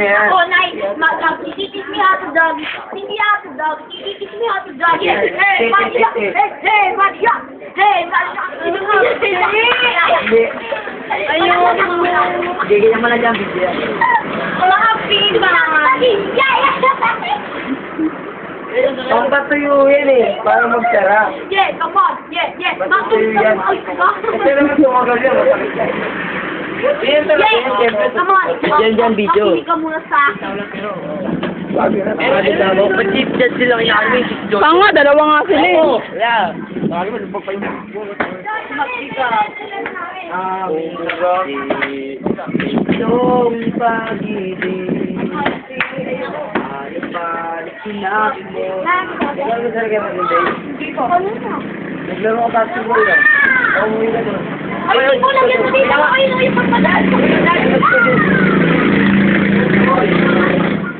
yan. Oh, nice. Ma- ma- Teach me how to dog. Teach me how to dog. Teach me how to dog. Hey, hey, Maria. Hey, hey, Maria. Hey, Maria. Hindi. Ayun. Hindi, ganyan mo na dyan, video. Mga pima. Yeah, Ang patuyo yan eh, para magsara. Yeah, come on. Yeah, yeah. Patuyo yan. Kasi naman sumagal yan, masakit yan. Diyan, diyan, video. Pakinig ka muna sa akin. Pag-chip-chat sila kaya kami, si Jojo. Tanga, dalawa nga sila eh. Oo, yeah. Bakit mo, pagpahinga. Magbigat. Aming kasi, iyong pag-ibig. Ano pa, sinabi mo. Ano ba talaga mag-ibig? Naglaro ka basketball yan. Umuwi ka doon. Ay, hindi ko lang yan. Lang ako yung ipagpadaan ko.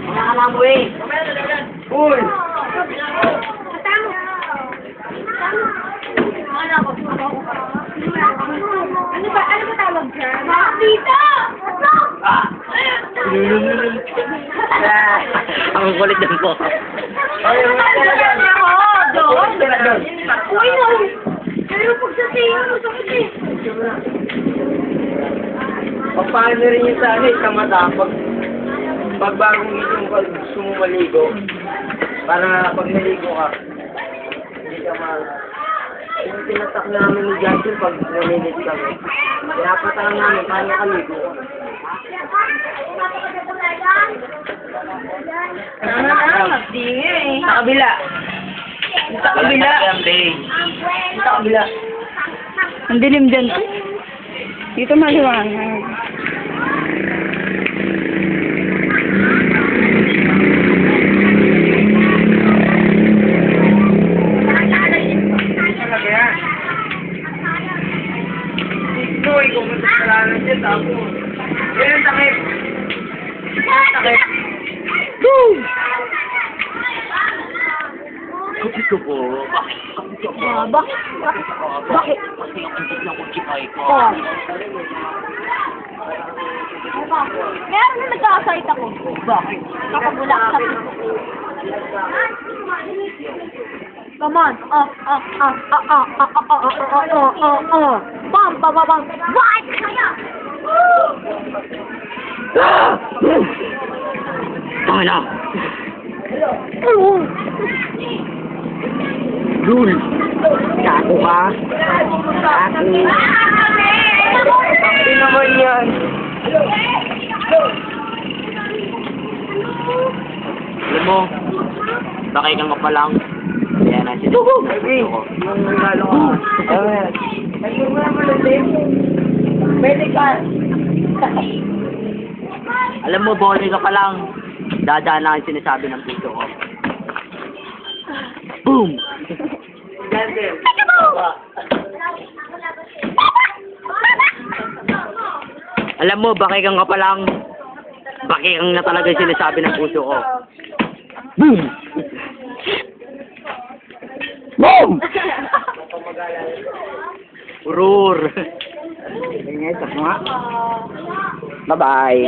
Wala ka lang mo eh. Uy! Ano ba? Ano ba tawag dyan? Ah, Ang kulit ng po. Ay, ang doon. Tira doon. Uy, no. Pero pag sa eh. Paano rin yun sa ano eh, sa mata, pag, pag bagong gising ka, gusto mo maligo, para pag naligo ka, hindi ka ma... Yung tinatak namin ni Johnson pag nalilit kami, pinapatang namin paano kaligo ka. Sa kabila. Sa kabila. Sa kabila. Ang dilim dyan. Dito maliwanag. Talaga yan. Boy, kung gusto ka lang siya, tapos. Yan ang takip. Yan ang takip. Kapit ko po. Bakit? Po. Bakit? Bakit? Kasi ang antik ng kutsipay ko. Oh. Meron na nagkakasait ako. Bakit? Kapag sa. Come on. Up, up, up, up, up, up, up, up, up, up, up, up, up. Bam, bam, bam, bam. What? Kaya. Tama na. Oo. Rule. Kako ka. Kako. Hindi naman yan. Alam mo, bakay kang ka pa lang. Kaya na siya. Sabi, yung regalo ay, yung mga malalim. Pwede ka. Alam mo, boy ka pa lang. Dadaan na ang sinasabi ng puso ko. Boom! Gandil. Alam mo, bakikang ka palang. Bakikang na talaga yung sinasabi ng puso ko. Boom! Boom! Roar! Bye-bye!